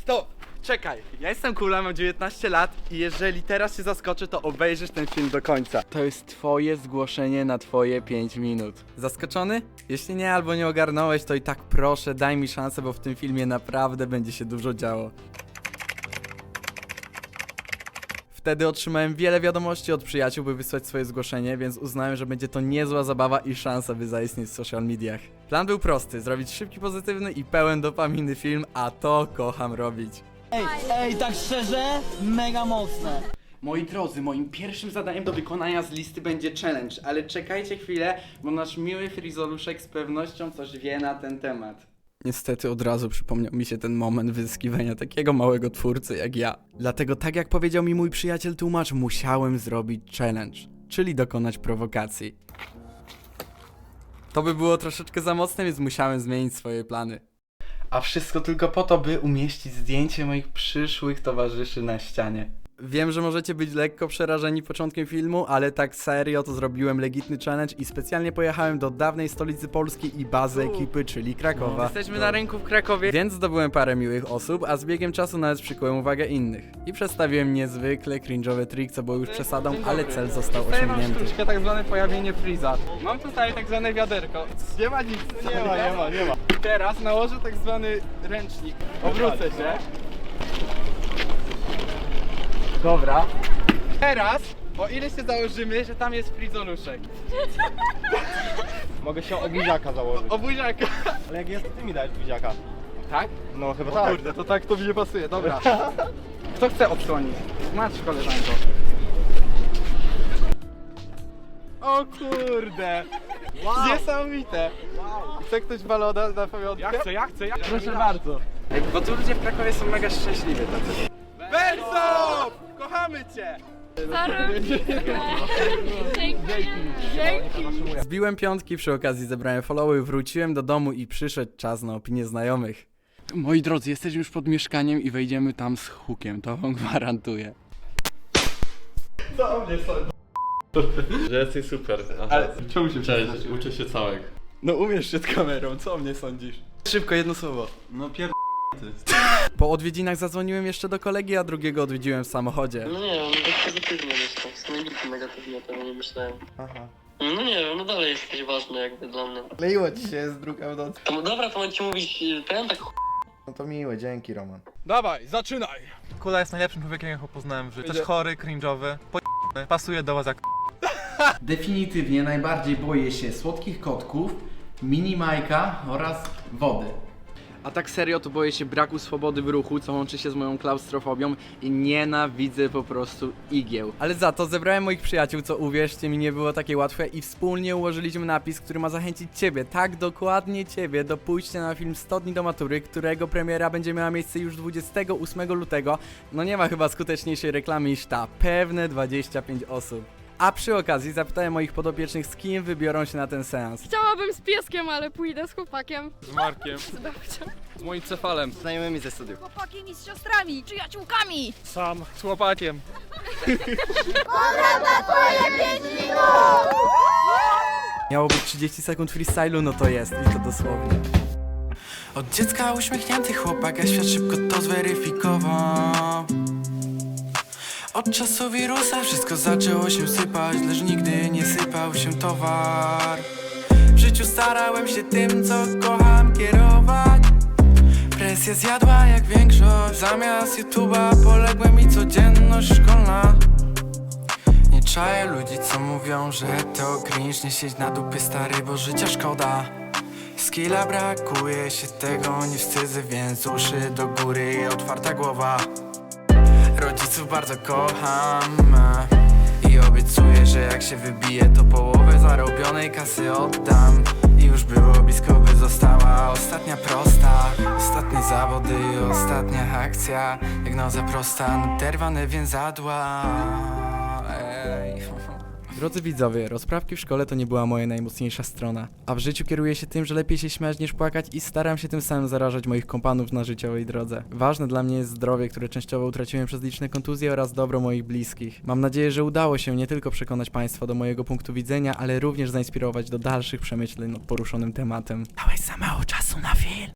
Stop! Czekaj, ja jestem kula, mam 19 lat i jeżeli teraz cię zaskoczę, to obejrzysz ten film do końca. To jest twoje zgłoszenie na twoje 5 minut. Zaskoczony? Jeśli nie albo nie ogarnąłeś, to i tak proszę, daj mi szansę, bo w tym filmie naprawdę będzie się dużo działo. Wtedy otrzymałem wiele wiadomości od przyjaciół, by wysłać swoje zgłoszenie, więc uznałem, że będzie to niezła zabawa i szansa, by zaistnieć w social mediach. Plan był prosty, zrobić szybki, pozytywny i pełen dopaminy film, a to kocham robić. Ej, ej, tak szczerze, mega mocne. Moi drodzy, moim pierwszym zadaniem do wykonania z listy będzie challenge, ale czekajcie chwilę, bo nasz miły frizoluszek z pewnością coś wie na ten temat. Niestety od razu przypomniał mi się ten moment wyzyskiwania takiego małego twórcy jak ja. Dlatego tak jak powiedział mi mój przyjaciel tłumacz, musiałem zrobić challenge, czyli dokonać prowokacji. To by było troszeczkę za mocne, więc musiałem zmienić swoje plany. A wszystko tylko po to, by umieścić zdjęcie moich przyszłych towarzyszy na ścianie. Wiem, że możecie być lekko przerażeni początkiem filmu, ale tak serio to zrobiłem legitny challenge i specjalnie pojechałem do dawnej stolicy Polski i bazy ekipy, czyli Krakowa. Jesteśmy na rynku w Krakowie, więc zdobyłem parę miłych osób, a z biegiem czasu nawet przykułem uwagę innych. I przedstawiłem niezwykle cringe'owy trik, co było już przesadą, ale cel został osiągnięty. sztuczkę, tak zwane pojawienie Freeza. Mam tutaj tak zwane wiaderko. Nie ma nic. Nie ma, nie ma, nie ma. Teraz nałożę tak zwany ręcznik. Obrócę się. Dobra. Teraz, o ile się założymy, że tam jest frizoluszek. Mogę się obuziaka założyć. O buziaka. Ale jak jest, to ty mi dajesz buziaka. Tak? No chyba O tak. kurde, to tak to mi nie pasuje, dobra. Kto chce odsłonić? Masz koleżanko. O kurde! Niesamowite! Chce ktoś balona na pamiątkę? Ja chcę, ja chcę, ja chcę. Proszę bardzo. Bo tu ludzie w Krakowie są mega szczęśliwi tacy. Kochamy cię! Dzięki. Dzięki. Zbiłem piątki, przy okazji zebrałem followy, wróciłem do domu i przyszedł czas na opinię znajomych. Moi drodzy, jesteśmy już pod mieszkaniem i wejdziemy tam z hukiem, to wam gwarantuję. Że jesteś super. Aha. Ale czemu się Cześć, uczę się całek. No umiesz przed kamerą, co o mnie sądzisz? Szybko, jedno słowo. No pier... Po odwiedzinach zadzwoniłem jeszcze do kolegi, a drugiego odwiedziłem w samochodzie. No nie wiem, tak pozytywnie myślę. W sumie nigdy negatywnie o tym nie myślałem. Aha. No nie wiem, no dalej jesteś ważny jakby dla mnie. Kleiło ci się z druga w nocy. To, dobra, to mam ci mówić y, ten tak ch... No to miłe, dzięki Roman. Dawaj, zaczynaj! Kula jest najlepszym człowiekiem, jakiego poznałem w życiu. Też chory, cringe'owy, po pasuje do was jak Definitywnie najbardziej boję się słodkich kotków, mini Majka oraz wody. A tak serio to boję się braku swobody w ruchu, co łączy się z moją klaustrofobią i nienawidzę po prostu igieł. Ale za to zebrałem moich przyjaciół, co uwierzcie mi nie było takie łatwe i wspólnie ułożyliśmy napis, który ma zachęcić Ciebie, tak dokładnie Ciebie, do pójścia na film 100 dni do matury, którego premiera będzie miała miejsce już 28 lutego. No nie ma chyba skuteczniejszej reklamy niż ta, pewne 25 osób. A przy okazji zapytałem moich podopiecznych, z kim wybiorą się na ten seans. Chciałabym z pieskiem, ale pójdę z chłopakiem. Z Markiem, Z babcią. z moim cefalem, Znajomymi ze studiów. Chłopakami z siostrami, przyjaciółkami! sam, z łopakiem. Miało być 30 sekund freestylu, no to jest i to dosłownie. Od dziecka uśmiechnięty chłopak, a świat szybko to zweryfikował Od czasu wirusa wszystko zaczęło się sypać Lecz nigdy nie sypał się towar. W życiu starałem się tym, co kocham kierować. Presja zjadła jak większość Zamiast YouTube'a poległem mi codzienność szkolna. Nie czaję ludzi, co mówią, że to cringe Nie siedź na dupie stary, bo życia szkoda. Skilla brakuje się tego, nie wstydzę, więc uszy do góry i otwarta głowa Rodziców bardzo kocham e, I obiecuję, że jak się wybije to połowę zarobionej kasy oddam. I już było blisko by została ostatnia prosta. Ostatnie zawody ostatnia akcja. Jak noza prosta, naderwane więzadła. Ej. Drodzy widzowie, rozprawki w szkole to nie była moja najmocniejsza strona. A w życiu kieruję się tym, że lepiej się śmiać niż płakać i staram się tym samym zarażać moich kompanów na życiowej drodze. Ważne dla mnie jest zdrowie, które częściowo utraciłem przez liczne kontuzje oraz dobro moich bliskich. Mam nadzieję, że udało się nie tylko przekonać Państwa do mojego punktu widzenia, ale również zainspirować do dalszych przemyśleń nad poruszonym tematem. Dałeś za mało czasu na film.